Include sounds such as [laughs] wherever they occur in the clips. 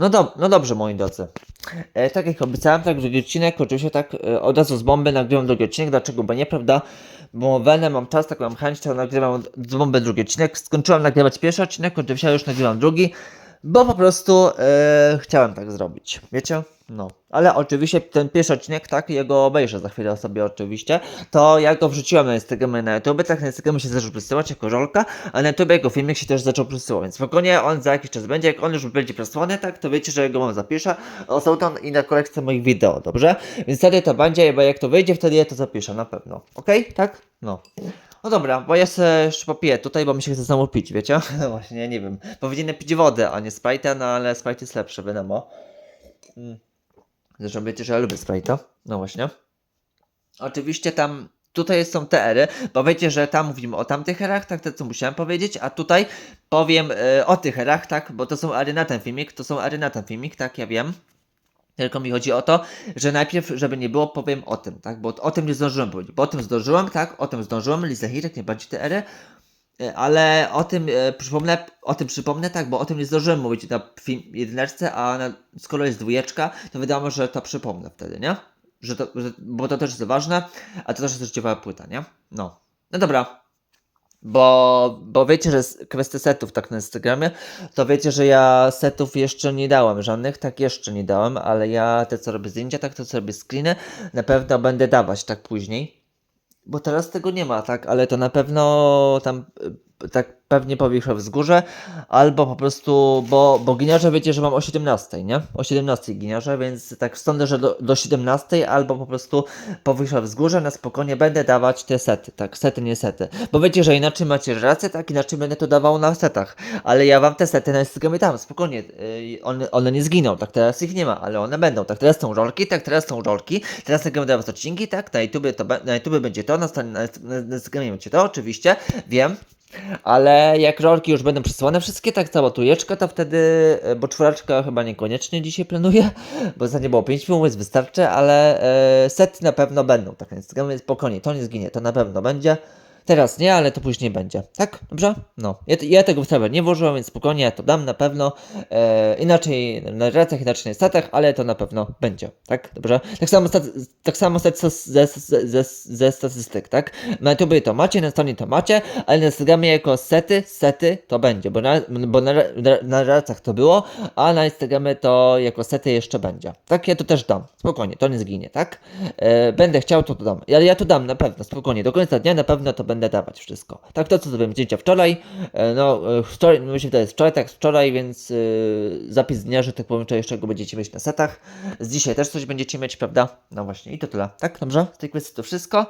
No, dob- no dobrze, moi drodzy. E, tak jak obiecałem, tak drugi odcinek, oczywiście tak e, od razu z bomby nagrywam drugi odcinek, dlaczego? Bo nieprawda, bo wenę mam czas, tak mam chęć, to nagrywam z bomby drugi odcinek. Skończyłem nagrywać pierwszy odcinek, oczywiście już nagrywam drugi, bo po prostu e, chciałem tak zrobić, wiecie? No, ale oczywiście ten pierwszy odcinek, tak, jego obejrzę za chwilę sobie oczywiście, to ja go wrzuciłem na Instagramie na YouTube, tak na Instagramie się zaczął przesyłać jako żolka, a na YouTube jego filmik się też zaczął przesyłać, więc spokojnie on za jakiś czas będzie, jak on już będzie przesłany, tak, to wiecie, że go mam zapiszę, o Sultan i na kolekcję moich wideo, dobrze? Więc wtedy to będzie, bo jak to wyjdzie, wtedy ja to zapiszę, na pewno, okej, tak? No. No dobra, bo ja sobie jeszcze popiję tutaj, bo mi się chce znowu pić, wiecie? [laughs] Właśnie, nie wiem. Powinienem pić wodę, a nie Sprite'a, no ale Sprite jest lepszy, wiadomo. Mm. Zresztą wiecie, że ja lubię Sprite'a. No właśnie. Oczywiście tam, tutaj są te ery, bo wiecie, że tam mówimy o tamtych erach, tak, to co musiałem powiedzieć, a tutaj powiem e, o tych erach, tak, bo to są ery na ten filmik, to są ery na ten filmik, tak, ja wiem. Tylko mi chodzi o to, że najpierw, żeby nie było, powiem o tym, tak? Bo o tym nie zdążyłem powiedzieć. Bo o tym zdążyłem, tak? O tym zdążyłem, Lisa Hirek, nie bardziej te ery. E, Ale o tym e, przypomnę, o tym przypomnę, tak, bo o tym nie zdążyłem mówić na film jedyneczce, a na, skoro jest dwójeczka, to wiadomo, że to przypomnę wtedy, nie? Że to, że, bo to też jest ważne, a to też jest życiowa płyta, nie? No. No dobra. Bo, bo wiecie, że kwestia setów tak na Instagramie, to wiecie, że ja setów jeszcze nie dałem żadnych, tak jeszcze nie dałem, ale ja te co robię zdjęcia, tak to co robię screeny, na pewno będę dawać tak później. Bo teraz tego nie ma, tak, ale to na pewno tam y, tak pewnie powiszę wzgórze, albo po prostu, bo, bo giniarze wiecie, że mam o 17, nie? O 17 giniarze, więc tak sądzę, że do, do 17 albo po prostu powiszę wzgórze, na spokojnie będę dawać te sety, tak, sety, nie sety. Bo wiecie, że inaczej macie rację, tak, inaczej będę to dawał na setach, ale ja wam te sety na Instagramie dam, spokojnie, yy, one, one nie zginą, tak, teraz ich nie ma, ale one będą, tak, teraz są rolki, tak, teraz są rolki, teraz dla was odcinki, tak, na YouTube, to, na YouTube będzie to, na, na, na Instagramie będzie to, oczywiście, wiem, ale jak rolki już będą przesłane wszystkie, tak cała tujeczka, to wtedy, e, bo czwóreczka chyba niekoniecznie dzisiaj planuję, [laughs] bo za nie było 5 filmów, więc wystarczy, ale e, sety na pewno będą, tak Instagramie spokojnie, to nie zginie, to na pewno będzie. Teraz nie, ale to później będzie. Tak? Dobrze? No. Ja, ja tego w sprawę nie włożyłem, więc spokojnie ja to dam na pewno. E, inaczej na racjach, inaczej na statach, ale to na pewno będzie. Tak? Dobrze? Tak samo, tak samo stat, ze, ze, ze, ze statystyk, tak? Na YouTube to macie, na stronie to macie, ale na Instagramie jako sety, sety to będzie, bo na, bo na, na, na racjach to było, a na Instagramie to jako sety jeszcze będzie. Tak? Ja to też dam. Spokojnie, to nie zginie, tak? E, będę chciał, to to dam. Ale ja to dam na pewno, spokojnie. Do końca dnia na pewno to będę dawać wszystko. Tak, to co zrobiłem zdjęcia wczoraj, e, no e, wczoraj, myślę, że to jest wczoraj, tak wczoraj, więc e, zapis dnia, że tak powiem, czy jeszcze go będziecie mieć na setach. Z dzisiaj też coś będziecie mieć, prawda? No właśnie, i to tyle. Tak, dobrze? Z tej kwestii to wszystko.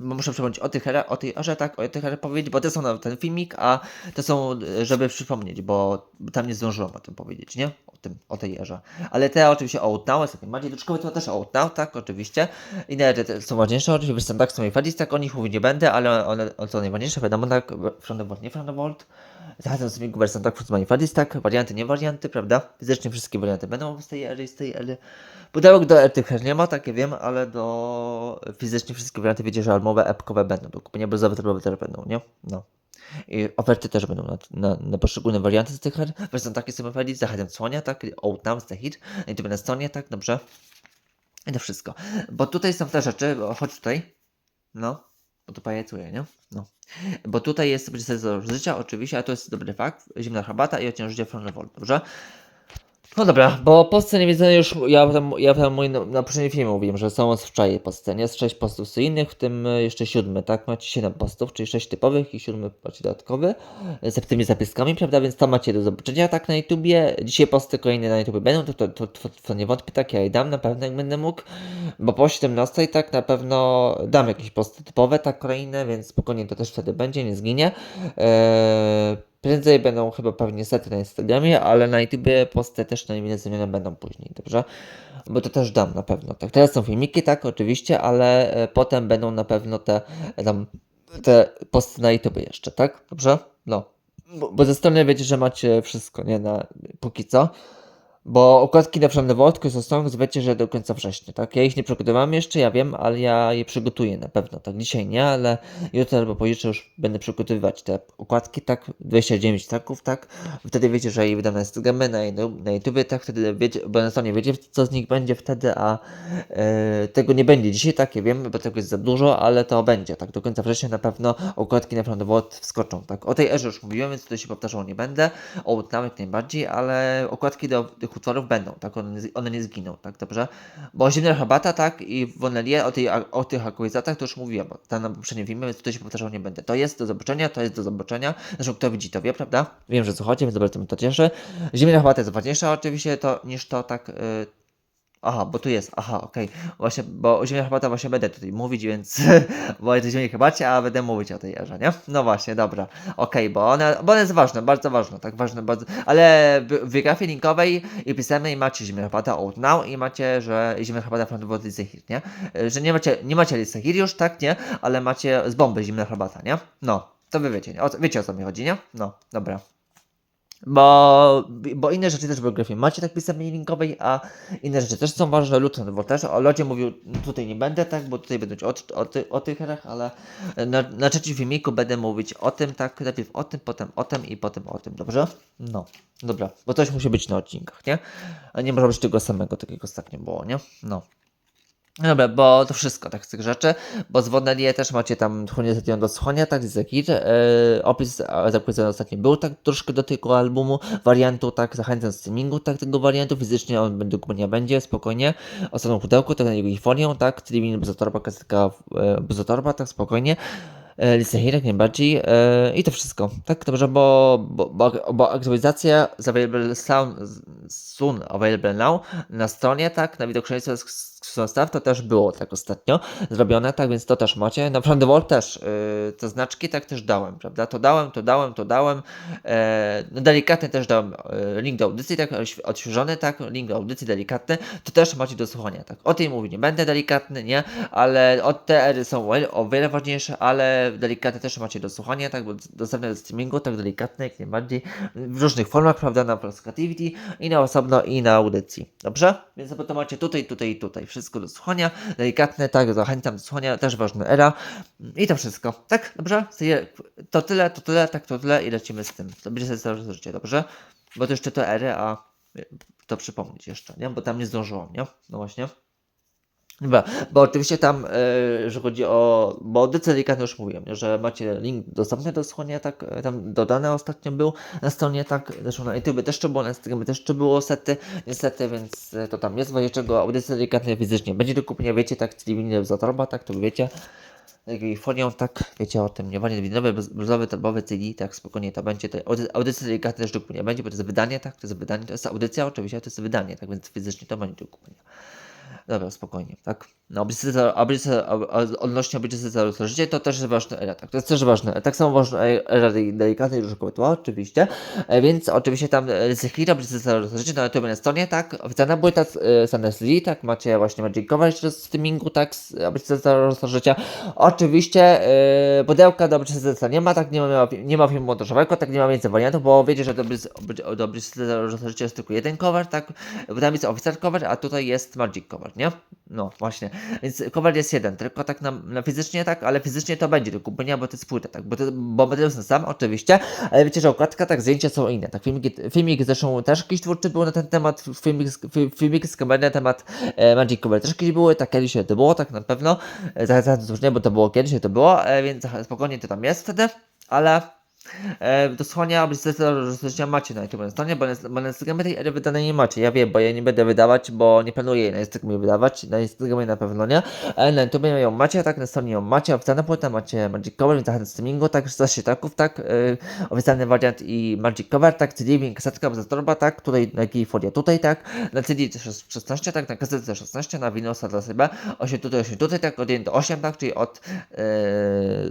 Muszę przypomnieć o tych erach, o tej erze, tak, o tych powiedzieć, bo to są ten filmik, a to są, żeby przypomnieć, bo tam nie zdążyłem o tym powiedzieć, nie? O tym, o tej erze. Ale te oczywiście Outnow, jest taki bardziej to też Outnow, tak, oczywiście. Inne te są ważniejsze, oczywiście, tak, są Fadis, tak, o nich mówić nie będę, ale one, one są najważniejsze, wiadomo, tak, Frontvolt, nie Frontvolt. Zachodzą z Migu są tak, Fadis, tak, warianty, nie warianty, prawda? Fizycznie wszystkie warianty będą z tej ery, z tej ery. Pudełek do her nie ma, takie wiem, ale do fizycznie wszystkie warianty wiecie, że almowe, epkowe będą. Do kupienia brzozowe, tablowe też będą, nie? No. I oferty też będą na, na, na poszczególne warianty z tych her. Wersją takie są oferty, zachodem słonia, tak? Outnam, the hit. I to na stronie, tak? Dobrze. I to wszystko. Bo tutaj są te rzeczy, chodź tutaj. No. Bo tu pajacuję, nie? No. Bo tutaj jest sensor życia, oczywiście, a to jest dobry fakt. Zimna herbata i ociężenie Fronewol, dobrze? No dobra, bo po scenie widzę już, ja tam, ja tam mój, na, poprzednim filmie mówiłem, że są wczoraj po scenie, jest 6 postów seryjnych, w tym y, jeszcze siódmy, tak? Macie 7 postów, czyli 6 typowych i siódmy macie dodatkowy, y, z tymi zapiskami, prawda? Więc to macie do zobaczenia tak na YouTubie. Dzisiaj posty kolejne na YouTubie będą, to, to, to, to, to nie wątpię, tak, ja je dam na pewno, jak będę mógł, bo po 17 tak na pewno dam jakieś posty typowe, tak, kolejne, więc spokojnie to też wtedy będzie, nie zginie. Eee, Prędzej będą chyba pewnie sety na Instagramie, ale na YouTubie posty też na imię zmienione będą później, dobrze? Bo to też dam na pewno. Tak, teraz są filmiki, tak, oczywiście, ale e, potem będą na pewno te e, tam te posty na YouTube jeszcze, tak? Dobrze? No. Bo, bo ze strony wiecie, że macie wszystko, nie? Na, póki co. Bo okładki na przykład Wodko są Songs, wiecie, że do końca września, tak? Ja ich nie przygotowałem jeszcze, ja wiem, ale ja je przygotuję na pewno, tak? Dzisiaj nie, ale jutro albo pojutrze już będę przygotowywać te okładki, tak? 29 taków, tak? Wtedy wiecie, że je wydam na Instagramie, na, na YouTube, tak? Wtedy wiecie, bo na stronie wiecie, co z nich będzie wtedy, a e, tego nie będzie dzisiaj, tak? Ja wiem, bo tego jest za dużo, ale to będzie, tak? Do końca września na pewno okładki na przykład Wod wskoczą, tak? O tej erze już mówiłem, więc tutaj się powtarzał nie będę, o nawet najbardziej, ale okładki do tych utworów będą, tak? One, one nie zginą, tak? Dobrze? Bo Zimna Herbata, tak? I Wonelie, o, o tych aktualizacjach to już mówiłem, bo tam na poprzednim filmie, więc tutaj się powtarzał nie będę. To jest do zobaczenia, to jest do zobaczenia. Zresztą kto widzi, to wie, prawda? Wiem, że co chodzi, więc bardzo mnie to cieszy. Zimna Herbata jest ważniejsza oczywiście to, niż to, tak... Yy, Aha, bo tu jest, aha, okej. Właśnie, bo o ziemniach herbata właśnie będę tutaj mówić, więc [laughs] bo jest o ziemniach herbacie, a będę mówić o tej erze, nie? No właśnie, dobra. Okej, bo ona, bo ona jest ważna, bardzo ważna, tak ważna, bardzo. Ale w, biografii linkowej i pisemnej macie ziemnię herbata out now i macie, że ziemnię herbata from the Listy Hir, nie? Że nie macie, nie macie Listy Hir już, tak, nie? Ale macie z bomby zimna herbata, nie? No, to wy wiecie, nie? O, wiecie o co mi chodzi, nie? No, dobra. Bo, bo inne rzeczy też w biografii macie tak pisemnej linkowej, a inne rzeczy też są ważne. Luton, bo też o lodzie mówił, tutaj nie będę tak, bo tutaj będę o, o, o tych herach, ale na, na trzecim filmiku będę mówić o tym, tak, najpierw o tym, potem o tym i potem o tym, dobrze? No, dobra, bo coś musi być na odcinkach, nie? A nie może być tego samego, tak jak ostatnio było, nie? No. Dobra, bo to wszystko tak z tych rzeczy, bo z Wonelie też macie tam Tchunie Zetion do Schonia, tak, z Zekir, yy, opis zapowiedziany ostatnio był tak troszkę do tego albumu, wariantu, tak, zachęcam streamingu, tak, tego wariantu, fizycznie on będzie, nie będzie, spokojnie, osobną pudełku, tak, na jego folią, tak, Tribin Buzotorba, kasetka e, Buzotorba, tak, spokojnie, e, listę hier jak najbardziej e, i to wszystko, tak, dobrze, bo, bo, bo, bo aktualizacja z available sound, soon available now na stronie, tak, na widokrzeństwo Staw to też było tak ostatnio zrobione, tak więc to też macie. Na przykład The Wall też, yy, te znaczki tak też dałem, prawda? To dałem, to dałem, to dałem. E, no delikatny też dałem e, link do audycji, tak odświeżony, tak, link do audycji delikatny, to też macie do słuchania, tak. O tej mówię, nie będę delikatny, nie, ale od ery są o wiele- ważniejsze, ale delikatne też macie do słuchania, tak, bo dostępne do streamingu, tak delikatne jak najbardziej, w różnych formach, prawda, na Polsat Activity i na osobno i na audycji, dobrze? Więc to macie tutaj, tutaj i tutaj, wszystko do słuchania, delikatne, tak, zachęcam do słuchania, też ważna era i to wszystko, tak, dobrze? To tyle, to tyle, tak, to tyle i lecimy z tym, to będzie całe życie, dobrze? Bo to jeszcze to ery, a to przypomnieć jeszcze, nie? Bo tam nie zdążyłam, nie? No właśnie. Dobra, bo oczywiście tam, e, że chodzi o, bo audycję delikatnie już mówiłem, że macie link dostępny do słuchania, tak, tam dodany ostatnio był na stronie, tak, zresztą na YouTube też to było, na Instagramie też to było sety, niestety, więc e, to tam jest, w czego audycja delikatnie fizycznie będzie do kupienia, wiecie, tak, Streaming za torba, tak, to wiecie, takiej folią, tak, wiecie o tym, nie? Będzie winowy, bluzowy, torbowy CD, tak, spokojnie to będzie, to audy- audycja delikatnie też do kupienia będzie, bo to jest wydanie, tak, to jest wydanie, to jest audycja oczywiście, to jest wydanie, tak, więc fizycznie to będzie do kupienia. Dobra, spokojnie, tak? No, obliczyca, obliczyca, odnośnie obliczycy za życie, to też era, tak? To jest też ważne. Tak samo ważna era delikatnej różowej tła, oczywiście. E, więc oczywiście tam Zechira, obliczycy za życie na YouTube na stronie, tak? Oficjalna płyta e, Sanes Lee, tak? Macie właśnie Magic Cover z streamingu, tak? Z obliczycy za życia. Oczywiście e, pudełka do obliczycy za nie ma, tak? Nie ma, nie ma filmu montażowego, tak? Nie ma więcej wariantów, bo wiecie, że do obliczycy za życie jest tylko jeden cover, tak? Bo tam jest oficjal cover, a tutaj jest Magic Cover? No, właśnie. Więc cover jest jeden, tylko tak na, na fizycznie tak, ale fizycznie to będzie do kupienia, bo to jest płyta, tak? Bo, to, bo materiał jest sam, oczywiście, ale wiecie, że okładka, tak, zdjęcia są inne, tak? Filmik, filmik zresztą też jakiś twórczy był na ten temat, filmik, filmik z kamery na temat e, Magic Cover też kiedyś były, tak kiedyś to było, tak na pewno, zaraz zaraz nie, bo to było kiedyś, to było, e, więc spokojnie to tam jest wtedy, ale E, do słuchania obliczycia macie na YouTube na stronie, bo na, na Instagramie tej ery wydanej nie macie. Ja wiem, bo ja nie będę wydawać, bo nie planuję jej na Instagramie wydawać. Na Instagramie na pewno nie. Ale na YouTube ją macie, tak, na stronie ją macie. Oficjalna płyta macie Magic Cover, więc do streamingu, tak, 16 taków, tak. E, oficjalny wariant i Magic Cover, tak, CD, kasetka bez torba, tak. Tutaj na jakiej folia, tutaj, tak. Na CD też jest 16, tak, na kasetce 16, na Winosa dla siebie 8 tutaj, 8 tutaj, tak, od 1 do 8, tak, czyli od e,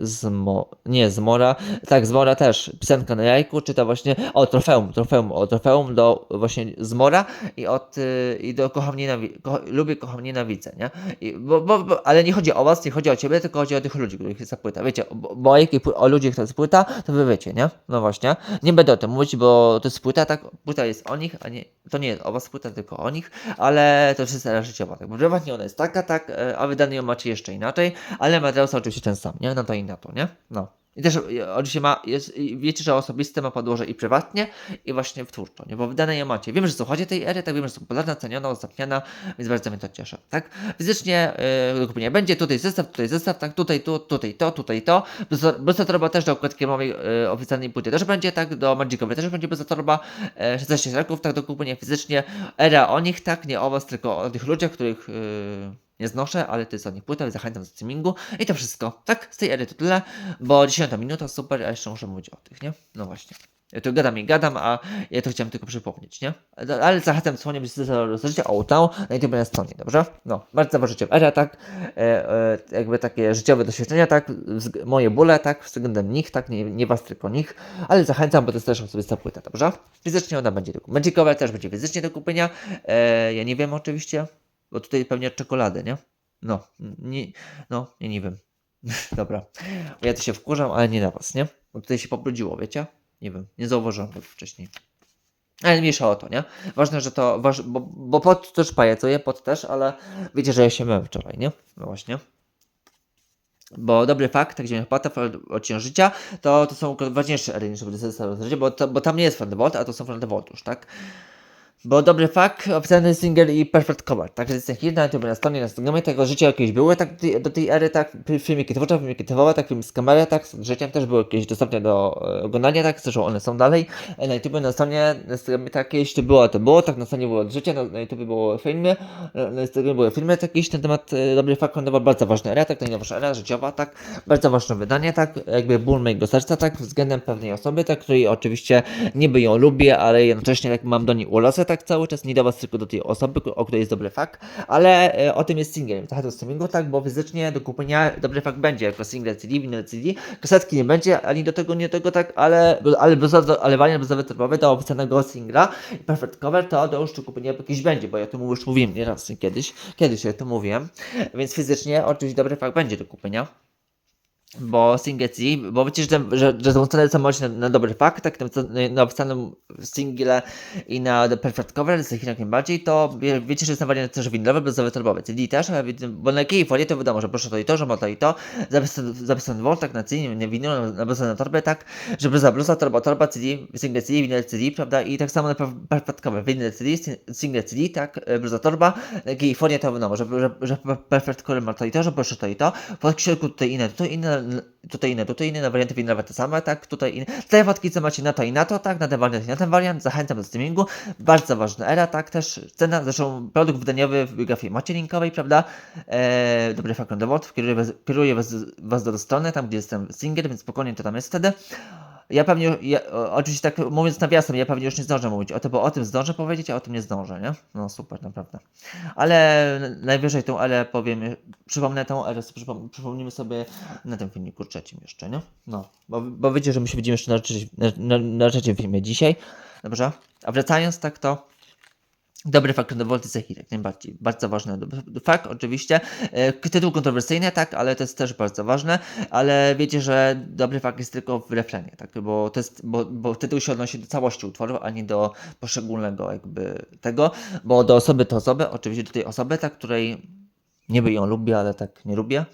z mo, nie z Mora, tak, z Mora też pisanka na jajku, czyta właśnie o trofeum, trofeum, o trofeum do właśnie z Mora i od y, i do kocham nienawi- ko lubię, kocham nienawidzę, nie? I, bo, bo, bo, ale nie chodzi o was, nie chodzi o ciebie, tylko chodzi o tych ludzi, których jest ta płyta. Wiecie, bo, bo o, ludzi, których jest płyta, to wy wiecie, nie? No właśnie. Nie będę o tym mówić, bo to jest płyta, tak? Płyta jest o nich, a nie, to nie jest o was płyta, tylko o nich, ale to jest era życiowa, tak? Bo prywatnie ona jest taka, tak, e, a wydany ją macie jeszcze inaczej, ale materiał oczywiście ten sam, nie? No to i na to, nie? No. I też e, oczywiście ma, jest, wiecie, że osobiste ma podłoże i prywatnie, i właśnie twórczo, nie? Bo wydane je macie. Wiem, że słuchacie tej ery, tak wiem, że są popularna, ceniona, udostępniana, więc bardzo mnie to cieszy, tak? Fizycznie yy, do kupienia będzie, tutaj zestaw, tutaj zestaw, tak? Tutaj, tu, tutaj to, tutaj to. Bez torba też do okładki małej yy, oficjalnej płyty też będzie, tak? Do Magicowej też będzie bez torba, yy, 16 raków, tak? Do kupienia fizycznie. Era o nich, tak? Nie o was, tylko o tych ludziach, których... Yy, nie znoszę, ale to jest od nich płyta, zachęcam do streamingu. I to wszystko. Tak, z tej ery to tyle, bo 10 minuta, super, a jeszcze muszę mówić o tych, nie? No właśnie. Ja tu gadam i gadam, a ja to chciałem tylko przypomnieć, nie? Ale- zachęcam słonie, byście rozpoczęcie o tą na YouTube na stronie, dobrze? No, bardzo zaważcie era, tak? E, e, jakby takie życiowe doświadczenia, tak? Moje bóle, tak? Względem nich, tak? Nie, nie was, tylko nich. Ale zachęcam, bo to jest też osobista płyta, dobrze? Fizycznie ona będzie do. Magickowe też będzie fizycznie do kupienia. E, ja nie wiem oczywiście, bo tutaj pewnie czekoladę, nie? No, nie, no, nie, nie wiem. [laughs] Dobra. Ja to się wkurzam, ale nie na was, nie? Bo tutaj się pobrudziło, wiecie? Nie wiem, nie zauważyłem tego wcześniej. Ale mniejsza o to, nie? Ważne, że to, waż, bo, bo pod też pajacuje, pod też, ale wiecie, że ja się myłem wczoraj, nie? No właśnie. Bo dobry fakt, tak gdzie płata odcień życia, to, to są ważniejsze ery niż życie, bo, bo tam nie jest Thunderbolt, a to są Thunderbolt już, tak? Bo dobry fakt, oficjalny single i perfect cover. Tak, jest ten hit na YouTube, na stronie, na Instagramie, tego życia jakieś były, tak do tej, ery, tak, fi- filmiki twórcze, filmiki typowe, tak, film z kamery, tak, z życiem też były jakieś dostępne do e, oglądania, tak, zresztą one są dalej. E, Na YouTube, na stronie, na Instagramie tak, jakieś to było, to było, tak, na stronie było od życia, na, na YouTube było filmy, na, na Instagramie były filmy, tak, jakieś ten temat, e, dobry fakt, to była bardzo ważna era, tak, najnowsza era życiowa, tak, bardzo ważne wydanie, tak, jakby ból mojego serca, tak, względem pewnej osoby, tak, której oczywiście niby ją lubię, ale jednocześnie tak mam do niej ulosę, tak, cały czas, nie do was, tylko do tej osoby, o której jest dobry fakt, ale e, o tym jest single, trochę do streamingu, tak, bo fizycznie do kupienia dobry fakt będzie jako single CD, vinyl CD, kasetki nie będzie, ani do tego, nie do tego, tak, ale, ale bez, ale bezowy termowy do oficjalnego singla i perfect cover to do już kupienia jakiś będzie, bo ja to już mówiłem nieraz kiedyś, kiedyś ja to mówiłem, więc fizycznie oczywiście dobry fakt będzie do kupienia. Bo single CD, bo wiecie, że, że, że cenę samolecie na, na dobry fakt, tak, na, na oficjalnym single i na Perfect Cover, z jak najbardziej, to wie, wiecie, że jest na wariant też winylowy, bezowy torbowy, CD też, ale bo na jakiej folie to wiadomo, że proszę to i to, że ma to i to, zapisany, zapisany volt, tak, na CD, na winyl, na, na bezowy torbę, tak, że bluza, bluza, torba, torba, CD, single CD, winyl CD, prawda, i tak samo na per- Perfect Cover, winyl CD, sin- single CD, tak, e, bluza, torba, na jakiej folie to wiadomo, że, że, że Perfect Cover ma to i to, że proszę to i to, po środku tutaj inne, tutaj inne, tutaj inne, tutaj inne, na warianty winylowe te same, tak, tutaj inne. Te wpadki, co macie na to i na to, tak, na ten wariant i na ten wariant, zachęcam do streamingu, bardzo ważna era, tak, też cena, zresztą produkt wydaniowy w biografii macie linkowej, prawda, eee, dobry fakt dowód, kieruje was, kieruje was, was do strony, tam gdzie jestem single, więc spokojnie to tam jest wtedy. Ja pewnie, ja, oczywiście tak mówiąc nawiasem, ja pewnie już nie zdążę mówić o tym, bo o tym zdążę powiedzieć, a o tym nie zdążę, nie? No super, naprawdę. Ale najwyżej tą erę powiem, przypomnę tą sobie przypom- przypomnimy sobie na tym filmiku trzecim jeszcze, nie? No, bo, bo wiecie, że my się widzimy jeszcze na, na, na, na trzecim filmie dzisiaj, dobrze? A wracając tak to, Dobry fakt jest hit, jak najbardziej. Bardzo ważny fakt, oczywiście. E, Tytuł kontrowersyjny, tak, ale to jest też bardzo ważne. Ale wiecie, że dobry fakt jest tylko w refrenie, tak, bo, to jest, bo, bo tytuł się odnosi do całości utworu, a nie do poszczególnego jakby tego, bo do osoby to osoby, oczywiście do tej osoby, tak, której niby ją lubię, ale tak nie lubię.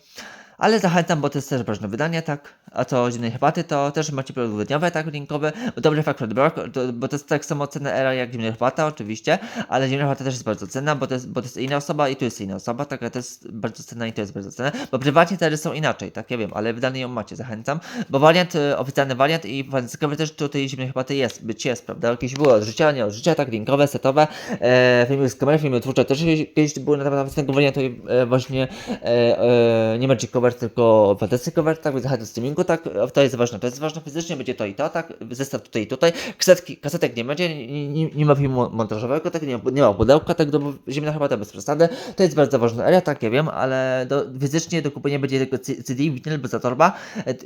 Ale zachęcam, bo to jest też ważne wydanie, tak? A to zimnej herbaty to też macie produkty dniowe, tak? Linkowe. Dobry fakt to, bo to jest tak samo cena era jak zimna herbata, oczywiście. Ale zimna herbata też jest bardzo cenna, bo to jest, bo to jest inna osoba i tu jest inna osoba, tak? Ale to jest bardzo cenna i to jest bardzo cenna. Bo prywatnie te są inaczej, tak? Ja wiem, ale wydane ją macie, zachęcam. Bo wariant, e, oficjalny wariant i fancykowy też tutaj zimnej herbaty jest, być jest, prawda? Jakieś było od życia, nie od życia, tak? Linkowe, setowe. E, filmy z kamery, filmy twórcze też kiedyś były na temat oficjalnego wariantu e, właśnie e, e, nie magickowe cover, tylko fantasy cover, tak, więc do streamingu, tak, to jest ważne, to jest ważne fizycznie, będzie to i to, tak, zestaw tutaj i tutaj, kasetki, kasetek nie będzie, nie, nie, nie ma filmu montażowego, tak, nie, nie ma pudełka, tak, do, zimna herbata bez przesady, to jest bardzo ważne, ale ja tak, ja wiem, ale do, fizycznie do kupienia będzie tylko CD, winyl bez torba.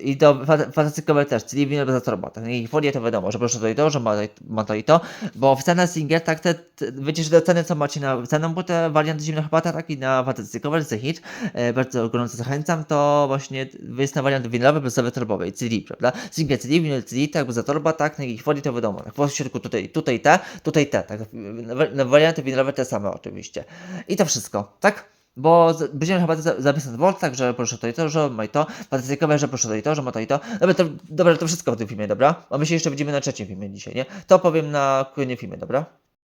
I do fa- fantasy cover też, CD, winyl bez torba, tak, i folię to wiadomo, że proszę to i to, że ma, ma to i to, bo w cenę singiel, tak, te, te, wiecie, te ceny, co macie na cenę, bo te warianty zimna herbata, tak, i na fantasy cover, z hit, e, bardzo gorąco zachęcam, to właśnie jest na wariant winylowy, bezowy, torbowej, CD, prawda? Single CD, vinyl CD, tak, za torba, tak, no i folii to wiadomo, tak, w środku tutaj, tutaj te, tutaj te, tak, na, na warianty winylowe te same oczywiście. I to wszystko, tak? Bo będziemy chyba za- zapisać Volt, tak, że proszę to i to, że ma i to, fantastykowe, że proszę to i to, że ma to i to. Dobra, to, dobra, to wszystko w tym filmie, dobra? A my się jeszcze widzimy na trzecim filmie dzisiaj, nie? To powiem na kolejnym filmie, dobra?